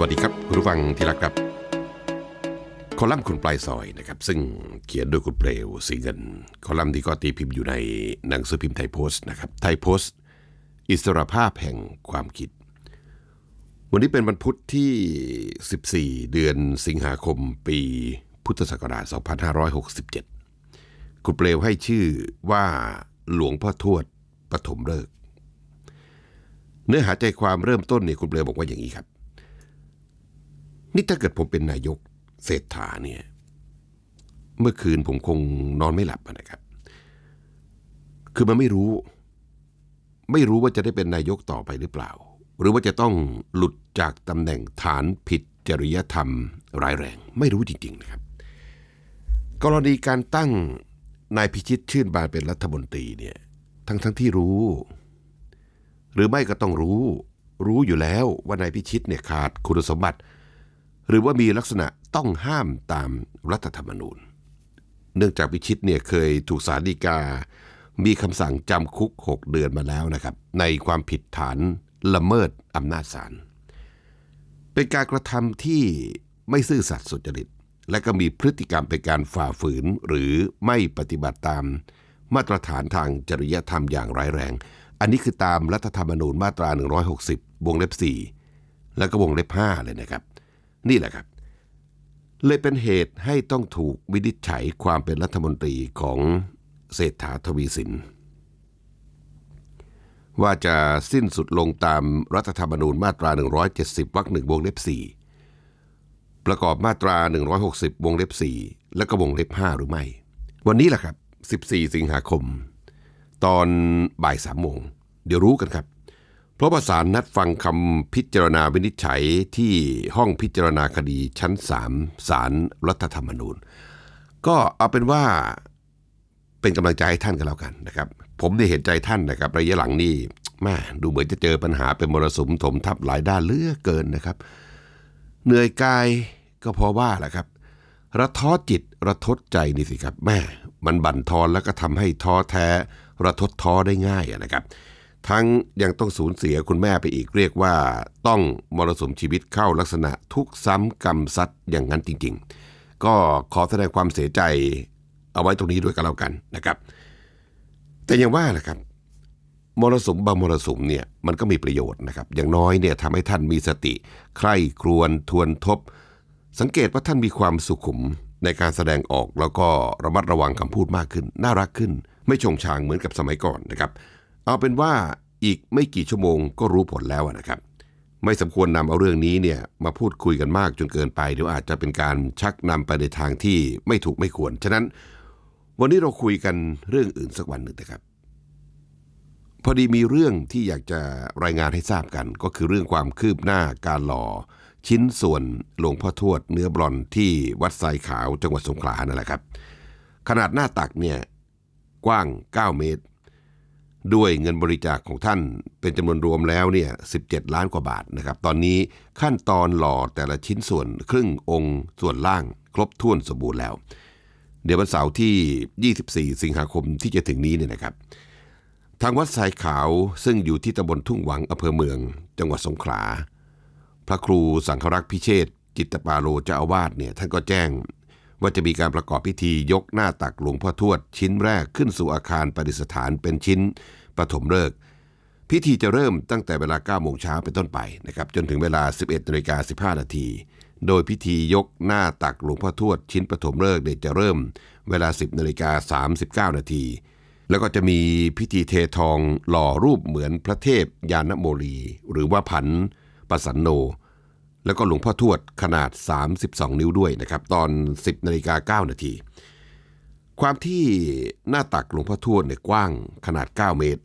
วัสดีครับคุณผู้ฟังที่รักครับ คอลัมน์คุณปลายซอยนะครับ ซึ่งเขียนโดยคุณเปลวสีเงิน คอลัมน์ที่ก็ตีพิมพ์อยู่ในหนังสือพิมพ์ไทยโพสต์นะครับไทยโพสต์ อิสรภาพแห่งความคิด วันนี้เป็นวันพุธที่ 14 เดือนสิงหาคมปีพุทธศักราช 2567 คุณเปลวให้ชื่อว่าหลวงพ่อทวดปฐมฤกษ์เนื้อหาใจความเริ่มต้นเนี่ยคุณเปลวบอกว่าอย่างนี้ครับ นี่ถ้าเกิดผมเป็นนายกเศรษฐาเนี่ย เมื่อคืนผมคงนอนไม่หลับนะครับ คือมันไม่รู้ ไม่รู้ว่าจะได้เป็นนายกต่อไปหรือเปล่า หรือว่าจะต้องหลุดจากตำแหน่งฐานผิดจริยธรรม ร้ายแรง ไม่รู้จริง ๆ นะครับ กรณีการตั้งนายพิชิตชื่นบานเป็นรัฐมนตรีเนี่ย ทั้งทั้งที่รู้ หรือไม่ก็ต้องรู้ รู้อยู่แล้วว่านายพิชิตเนี่ยขาดคุณสมบัติ หรือว่ามีลักษณะต้องห้ามตามรัฐธรรมนูญ เนื่องจากพิชิตเนี่ยเคยถูกศาลฎีกา มีคำสั่งจำคุก 6 เดือนมาแล้วนะครับ ในความผิดฐานละเมิดอำนาจศาล เป็นการกระทำที่ไม่ซื่อสัตย์สุจริต และก็มีพฤติกรรมเป็นการฝ่าฝืนหรือไม่ปฏิบัติตาม มาตรฐานทางจริยธรรมอย่างร้ายแรง อันนี้คือตามรัฐธรรมนูญมาตรา 160 วงเล็บ 4 แล้วก็วงเล็บ 5 เลยนะครับ นี่แหละครับ เลยเป็นเหตุให้ต้องถูกวินิจฉัยความเป็นรัฐมนตรีของเศรษฐาทวีสิน ว่าจะสิ้นสุดลงตามรัฐธรรมนูญมาตรา 170วรรคหนึ่งวงเล็บ 4 ประกอบมาตรา 160 วงเล็บ 4 และก็วงเล็บ 5 หรือไม่ วันนี้แหละครับ 14 สิงหาคม ตอนบ่ายสามโมง เดี๋ยวรู้กันครับ เพราะว่าศาลนัดฟังคำพิจารณาวินิจฉัยที่ห้องพิจารณาคดีชั้น 3 ศาลรัฐธรรมนูญ ก็เอาเป็นว่าเป็นกำลังใจให้ท่านกันแล้วกันนะครับ ผมได้เห็นใจท่านนะครับ ระยะหลังนี่แม่ดูเหมือนจะเจอปัญหาเป็นมรสุมถมทับหลายด้านเลือกเกินนะครับ เหนื่อยกายก็พราะว่าแหละครับ ระท้อจิตระทดใจนี่สิครับแม่มันบั่นทอนแล้วก็ทำให้ท้อแท้ ระทดท้อได้ง่ายนะครับ ทั้งยังต้องสูญเสียคุณแม่ไปอีกเรียกว่า ต้องมรสุมชีวิตเข้าลักษณะทุกซ้ำกรรมซัดอย่างนั้นจริง ๆ ก็ขอแสดงความเสียใจเอาไว้ตรงนี้ด้วยกันแล้วกันนะครับ แต่อย่างว่านะครับมรสุมบางมรสุมเนี่ยมันก็มีประโยชน์นะครับ อย่างน้อยเนี่ยทำให้ท่านมีสติ ใคร่ครวญทวนทบ สังเกตว่าท่านมีความสุขุมในการแสดงออกแล้วก็ระมัดระวังคำพูดมากขึ้น น่ารักขึ้น ไม่ชงชางเหมือนกับสมัยก่อนนะครับ เอาเป็นว่าอีกไม่กี่ชั่วโมงก็รู้ผลแล้วนะครับ ไม่สมควรนำเอาเรื่องนี้เนี่ยมาพูดคุยกันมากจนเกินไปเดี๋ยวอาจจะเป็นการชักนำไปในทางที่ไม่ถูกไม่ควร ฉะนั้น วันนี้เราคุยกันเรื่องอื่นสักวันหนึ่งนะครับ พอดีมีเรื่องที่อยากจะรายงานให้ทราบกัน ก็คือเรื่องความคืบหน้าการหล่อ ชิ้นส่วนหลวงพ่อทวดเนื้อบรอนที่วัดทรายขาวจังหวัดสงขลานั่นแหละครับ ขนาดหน้าตักเนี่ยกว้าง 9 เมตร ด้วยเงินบริจาคของท่านเป็นจำนวนรวมแล้วเนี่ย17 ล้านกว่าบาทนะครับ ตอนนี้ขั้นตอนหล่อแต่ละชิ้นส่วนครึ่งองค์ส่วนล่าง ครบถ้วนสมบูรณ์แล้ว เดี๋ยววันเสาร์ที่ 24 สิงหาคมที่จะถึงนี้เนี่ยนะครับ ทางวัดทรายขาวซึ่งอยู่ที่ตำบลทุ่งหวังอำเภอเมือง จังหวัดสงขลา พระครูสังฆรักษ์พิเชษจิตตปาโลเจ้าอาวาสเนี่ยท่านก็แจ้ง ว่าจะมีการประกอบพิธียกหน้าตักหลวงพ่อทวด ชิ้นแรกขึ้นสู่อาคารประดิษฐานเป็นชิ้นปฐมฤกษ์พิธีจะเริ่มตั้งแต่เวลา9โมงเช้าเป็นต้นไปนะครับจนถึงเวลา 11นาฬิกา15นาทีโดยพิธียกหน้าตักหลวงพ่อทวดชิ้นปฐมฤกษ์เดจะเริ่ม เวลา 10นาฬิกา39นาทีแล้วก็จะมีพิธีเททองหล่อรูปเหมือนพระเทพยานโมลี หรือว่าผันปสันโน แล้วก็หลวงพ่อทวดขนาด 32 นิ้วด้วยนะครับ ตอน 10นาฬิกา9นาที ความที่หน้าตักหลวงพ่อทวดเนี่ยกว้างขนาด 9 เมตร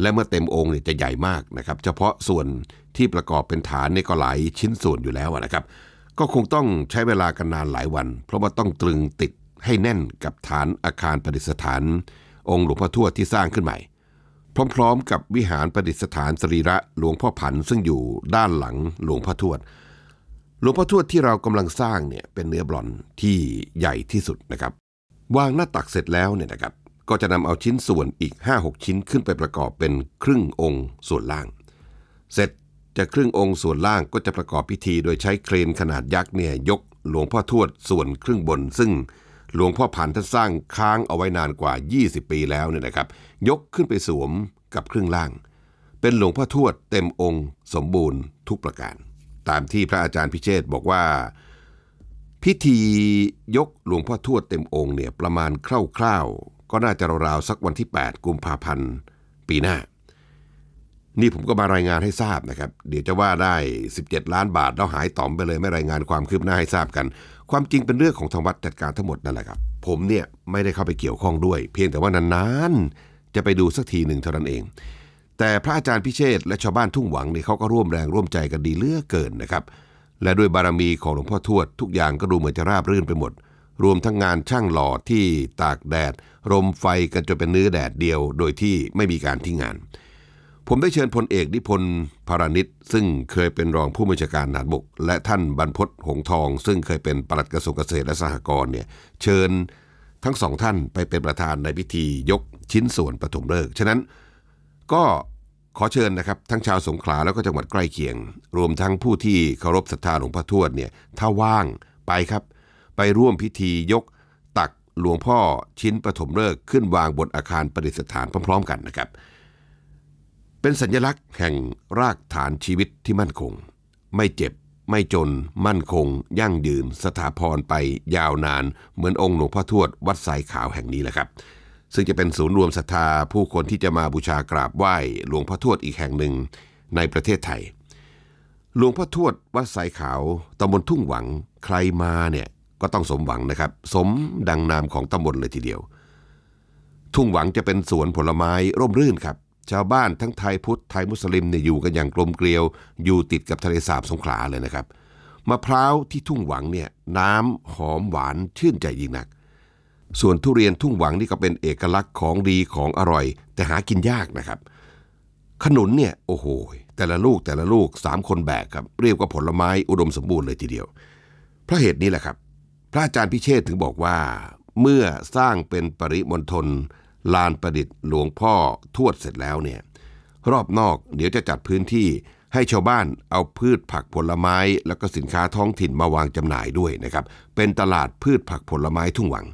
และเมื่อเต็มองค์เนี่ยจะใหญ่มากนะครับ เฉพาะส่วนที่ประกอบเป็นฐานเนี่ยก็หลายชิ้นส่วนอยู่แล้วนะครับ ก็คงต้องใช้เวลากันนานหลายวัน เพราะว่าต้องตรึงติดให้แน่นกับฐานอาคารประดิษฐาน องค์หลวงพ่อทวดที่สร้างขึ้นใหม่ พร้อมๆ กับวิหารประดิษฐานสรีระหลวงพ่อผันซึ่งอยู่ด้านหลังหลวงพ่อทวด หลวงพ่อทวดที่เรากำลังสร้างเนี่ยเป็นเนื้อบรอนที่ใหญ่ที่สุดนะครับ วางหน้าตักเสร็จแล้วเนี่ยนะครับ ก็จะนำเอาชิ้นส่วนอีก 5-6 ชิ้นขึ้นไปประกอบเป็นครึ่งองค์ส่วนล่าง เสร็จจะครึ่งองค์ส่วนล่างก็จะประกอบพิธี โดยใช้เครนขนาดยักษ์เนี่ยยกหลวงพ่อทวดส่วนครึ่งบนซึ่ง หลวงพ่อพันท่านสร้างค้างเอาไว้นานกว่า 20 ปีแล้วเนี่ยนะครับ ยกขึ้นไปสวมกับเครึ่องล่าง เป็นหลวงพ่อทวดเต็มองค์ สมบูรณ์ทุกประการ ตามที่พระอาจารย์พิเชษบอกว่า พิธียกหลวงพ่อทวดเต็มองค์เนี่ยประมาณคร่าวๆ ก็น่าจะราวๆสักวันที่ 8 กุมภาพันธ์ปีหน้า นี่ผมก็มารายงานให้ทราบนะครับ เดี๋ยวจะว่าได้ 17 ล้านบาทแล้วหายต่อมไปเลยไม่รายงานความคืบหน้าให้ทราบกัน ความจริงเป็นเรื่องของทางวัดจัดการทั้งหมดนั่นแหละครับ ผมเนี่ยไม่ได้เข้าไปเกี่ยวข้องด้วย เพียงแต่ว่านานๆจะไปดูสักทีหนึ่งเท่านั้นเอง แต่พระอาจารย์พิเชษและชาวบ้านทุ่งหวังเนี่ยเขาก็ร่วมแรงร่วมใจกันดีเลือกเกินนะครับ และด้วยบารมีของหลวงพ่อทวดทุกอย่างก็ดูเหมือนจะราบรื่นไปหมด รวมทั้งงานช่างหล่อที่ตากแดด รมไฟกันจนเป็นเนื้อแดดเดียว โดยที่ไม่มีการทิ้งงาน ผมได้เชิญพลเอกนิพนธ์พารานิชซึ่งเคยเป็นรองผู้บัญชาการทหารบก และท่านบรรพตหงทอง ซึ่งเคยเป็นปลัดกระทรวงเกษตรและสหกรณ์เนี่ยเชิญทั้งสองท่านไปเป็นประธานในพิธียกชิ้นส่วนปฐมฤกษ์ฉะนั้นก็ขอเชิญนะครับ ทั้งชาวสงขลาแล้วก็จังหวัดใกล้เคียง รวมทั้งผู้ที่เคารพศรัทธาหลวงพ่อทวดเนี่ยถ้าว่างไปครับ ไปร่วมพิธียกตักหลวงพ่อชิ้นปฐมฤกษ์ขึ้นวางบนอาคารประดิษฐานพร้อม ๆ กันนะครับ เป็นสัญลักษณ์แห่งรากฐานชีวิตที่มั่นคง ไม่เจ็บ ไม่จน มั่นคง ยั่งยืน สถาพรไปยาวนาน เหมือนองค์หลวงพ่อทวดวัดสายขาวแห่งนี้แหละครับ ซึ่งจะเป็นศูนย์รวมศรัทธาผู้คนที่จะมาบูชากราบไหว้หลวงพ่อทวดอีกแห่งหนึ่งในประเทศไทย หลวงพ่อทวดวัดสายขาวตำบลทุ่งหวังใครมาเนี่ยก็ต้องสมหวังนะครับ สมดังนามของตำบลเลยทีเดียว ทุ่งหวังจะเป็นสวนผลไม้ร่มรื่นครับ ชาวบ้านทั้งไทยพุทธไทยมุสลิมเนี่ยอยู่กันอย่างกลมเกลียว อยู่ติดกับทะเลสาบสงขลาเลยนะครับมะพร้าวที่ทุ่งหวังเนี่ยน้ำหอมหวานชื่นใจยิ่งนัก ส่วนทุเรียนทุ่งหวังนี่ก็เป็นเอกลักษณ์ของดีของอร่อย แต่หากินยากนะครับ ขนุนเนี่ยโอ้โหแต่ละลูกแต่ละลูกสามคนแบกครับเรียกว่าผลไม้อุดมสมบูรณ์เลยทีเดียว เพราะเหตุนี้แหละครับ พระอาจารย์พิเชษถึงบอกว่า เมื่อสร้างเป็นปริมณฑล ลานประดิษฐ์หลวงพ่อทวดเสร็จแล้วเนี่ยรอบนอกเดี๋ยวจะจัดพื้นที่ให้ชาวบ้านเอาพืชผักผลไม้ แล้วก็สินค้าท้องถิ่นมาวางจำหน่ายด้วยนะครับ เป็นตลาดพืชผักผลไม้ทุ่งหวัง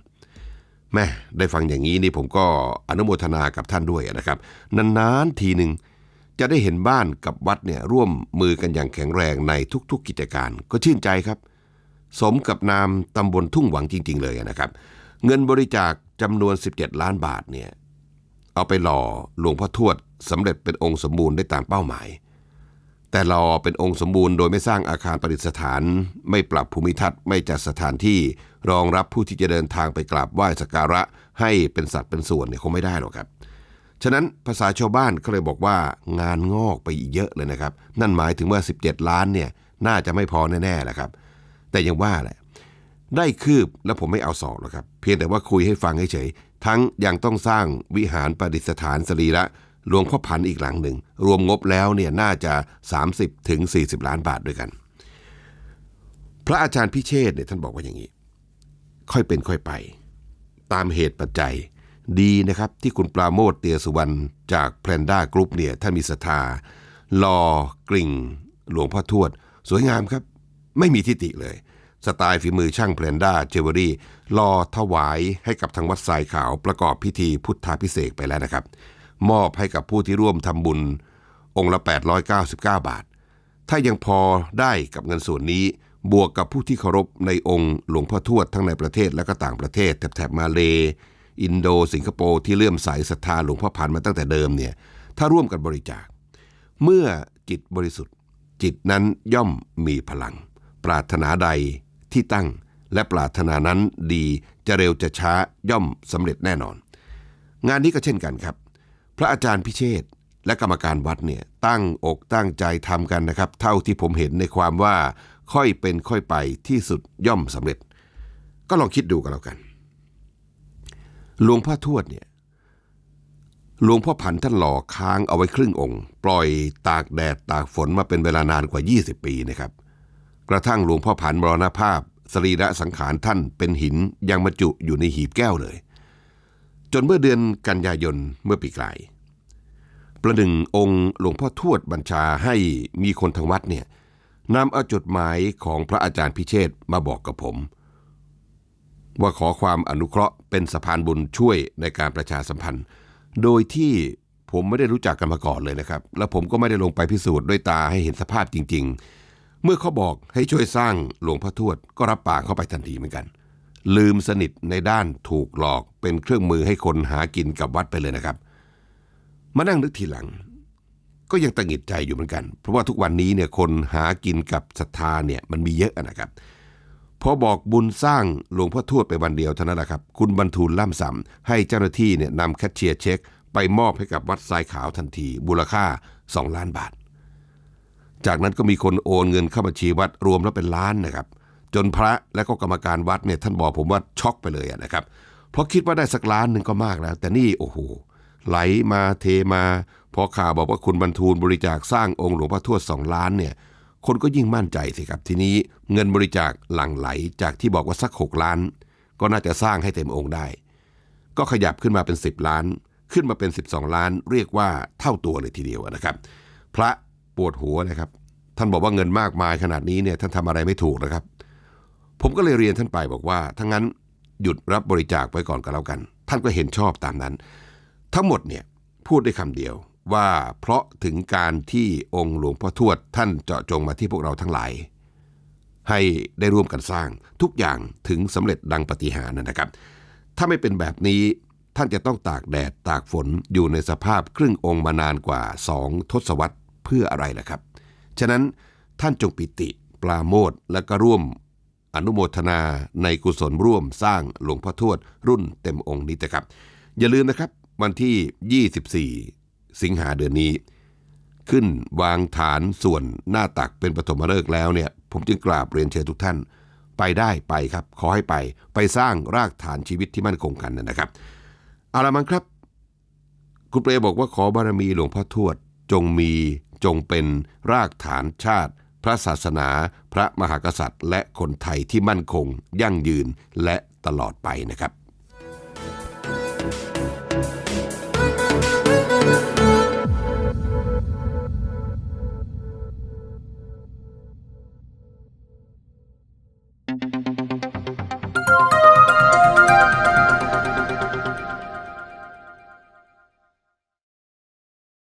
แม่ได้ฟังอย่างนี้นี่ผมก็อนุโมทนากับท่านด้วยนะครับ นานๆทีหนึ่งจะได้เห็นบ้านกับวัดเนี่ยร่วมมือกันอย่างแข็งแรงในทุก ๆ กิจการก็ชื่นใจครับ สมกับนามตำบลทุ่งหวังจริง ๆ เลยนะครับ เงินบริจาค จำนวน 17 ล้านบาทเนี่ยเอาไปหล่อหลวงพ่อทวดสำเร็จเป็นองค์สมบูรณ์ได้ตามเป้าหมาย แต่หล่อเป็นองค์สมบูรณ์โดยไม่สร้างอาคารประดิษฐาน ไม่ปรับภูมิทัศน์ไม่จัดสถานที่รองรับผู้ที่จะเดินทางไปกราบไหว้สักการะให้เป็นสัตว์เป็นส่วนเนี่ยคงไม่ได้หรอกครับฉะนั้นภาษาชาวบ้านก็เลยบอกว่างานงอกไปอีกเยอะเลยนะครับ นั่นหมายถึงว่า 17 ล้านเนี่ยน่าจะไม่พอแน่ๆแหละครับ แต่ยังว่าแหละ ได้คืบแล้วผมไม่เอาสอบหรอกครับ เพียงแต่ว่าคุยให้ฟังเฉยๆทั้งยังต้องสร้างวิหารประดิษฐานสรีระหลวงพ่อพันอีกหลังหนึ่ง รวมงบแล้วเนี่ยน่าจะ 30ถึง40 ล้านบาทด้วยกัน พระอาจารย์พิเชษเนี่ยท่านบอกว่าอย่างนี้ ค่อยเป็นค่อยไป ตามเหตุปัจจัยดีนะครับที่คุณปราโมทเตียสุวรรณจากแพลนด้ากรุ๊ปเนี่ยท่านมีศรัทธารอกริ่ง หลวงพ่อทวด สวยงามครับ ไม่มีทิฏฐิเลย สไตล์ฝีมือช่างแพลนด้าเจเวอรี่รอถวายให้กับทางวัดทรายขาวประกอบพิธีพุทธาพิเศษไปแล้วนะครับ มอบให้กับผู้ที่ร่วมทำบุญ องค์ละ 899 บาท ถ้ายังพอได้กับเงินส่วนนี้บวกกับผู้ที่เคารพในองค์หลวงพ่อทวดทั้งในประเทศและก็ต่างประเทศแถบมาเล อินโดสิงคโปร์ที่เลื่อมใสศรัทธาหลวงพ่อพันธ์มาตั้งแต่เดิมเนี่ยถ้าร่วมกันบริจาค เมื่อจิตบริสุทธิ์ จิตนั้นย่อมมีพลัง ปรารถนาใด ที่ตั้ง และปรารถนานั้นดีจะเร็วจะช้าย่อมสำเร็จแน่นอน งานนี้ก็เช่นกันครับ พระอาจารย์พิเชษและกรรมการวัดเนี่ยตั้งอกตั้งใจทำกันนะครับ เท่าที่ผมเห็นในความว่า ค่อยเป็นค่อยไปที่สุดย่อมสำเร็จ ก็ลองคิดดูกันแล้วกันหลวงพ่อทวดเนี่ยหลวงพ่อพันท่านหล่อค้างเอาไว้ครึ่งองค์ ปล่อยตากแดดตากฝนมาเป็นเวลานานกว่า 20 ปีนะครับ กระทั่งหลวงพ่อพันมรณภาพ สรีระสังขารท่านเป็นหินยังบรรจุอยู่ในหีบแก้วเลย จนเมื่อเดือนกันยายนเมื่อปีกลายประหนึ่งองค์หลวงพ่อทวดบัญชาให้มีคนทางวัดเนี่ยนำเอาจดหมายของพระอาจารย์พิเชษมาบอกกับผม ว่าขอความอนุเคราะห์เป็นสะพานบุญช่วยในการประชาสัมพันธ์ โดยที่ผมไม่ได้รู้จักกันมาก่อนเลยนะครับ และผมก็ไม่ได้ลงไปพิสูจน์ด้วยตาให้เห็นสภาพจริง ๆ เมื่อเขาบอกให้ช่วยสร้างหลวงพ่อทวดก็รับปากเข้าไปทันทีเหมือนกัน ลืมสนิทในด้านถูกหลอกเป็นเครื่องมือให้คนหากินกับวัดไปเลยนะครับ มานั่งนึกทีหลัง ก็ยังตังหิดใจอยู่เหมือนกัน เพราะว่าทุกวันนี้เนี่ยคนหากินกับศรัทธาเนี่ยมันมีเยอะนะครับพอบอกบุญสร้างหลวงพ่อทวดไปวันเดียวเท่านั้นแหละครับ คุณบรรทูลล่ำสำให้เจ้าหน้าที่เนี่ยนำแคชเชียร์เช็ค ไปมอบให้กับวัดทรายขาวทันทีมูลค่า 2 ล้านบาท จากนั้นก็มีคนโอนเงินเข้าบัญชีวัดรวมแล้วเป็นล้านนะครับ จนพระและก็กรรมการวัดเนี่ยท่านบอกผมว่าช็อกไปเลยนะครับ เพราะคิดว่าได้สักล้านหนึ่งก็มากแล้ว แต่นี่โอ้โหไหลมาเทมาพอข่าวบอกว่าคุณบรรทูลบริจาคสร้างองค์หลวงพ่อทวดสองล้านเนี่ย คนก็ยิ่งมั่นใจสิครับทีนี้เงินบริจาคหลั่งไหลจากที่บอกว่าสัก6ล้าน ก็น่าจะสร้างให้เต็มองค์ได้ ก็ขยับขึ้นมาเป็น 10 ล้าน ขึ้นมาเป็น 12 ล้าน เรียกว่าเท่าตัวเลยทีเดียวนะครับ พระ ปวดหัวนะครับ ท่านบอกว่าเงินมากมายขนาดนี้เนี่ยท่านทำอะไรไม่ถูกนะครับ ผมก็เลยเรียนท่านไปบอกว่าถ้างั้นหยุดรับบริจาคไว้ก่อนก็แล้วกัน ท่านก็เห็นชอบตามนั้น ทั้งหมดเนี่ยพูดได้คำเดียวว่าเพราะถึงการที่องค์หลวงพ่อทวดท่านเจาะจงมาที่พวกเราทั้งหลาย ให้ได้ร่วมกันสร้างทุกอย่างถึงสำเร็จดังปฏิหารนะครับ ถ้าไม่เป็นแบบนี้ท่านจะต้องตากแดดตากฝนอยู่ในสภาพครึ่งองค์มานานกว่าสองทศวรรษ เพื่ออะไรล่ะครับ ฉะนั้นท่านจงปิติปลาโมดและก็ร่วม อนุโมทนาในกุศลร่วมสร้างหลวงพ่อทวดรุ่นเต็มองค์นี้นะครับ อย่าลืมนะครับวันที่ 24 สิงหาเดือนนี้ ขึ้นวางฐานส่วนหน้าตักเป็นปฐมฤกษ์แล้วเนี่ย ผมจึงกราบเรียนเชิญทุกท่าน ไปได้ไปครับ ขอให้ไปไปสร้างรากฐานชีวิตที่มั่นคงกันนะครับเอาละมั้งครับ คุณเปรบอกว่าขอบารมีหลวงพ่อทวดจงมี จงเป็นรากฐานชาติ พระศาสนา พระมหากษัตริย์ และคนไทยที่มั่นคง ยั่งยืนและตลอดไปนะครับ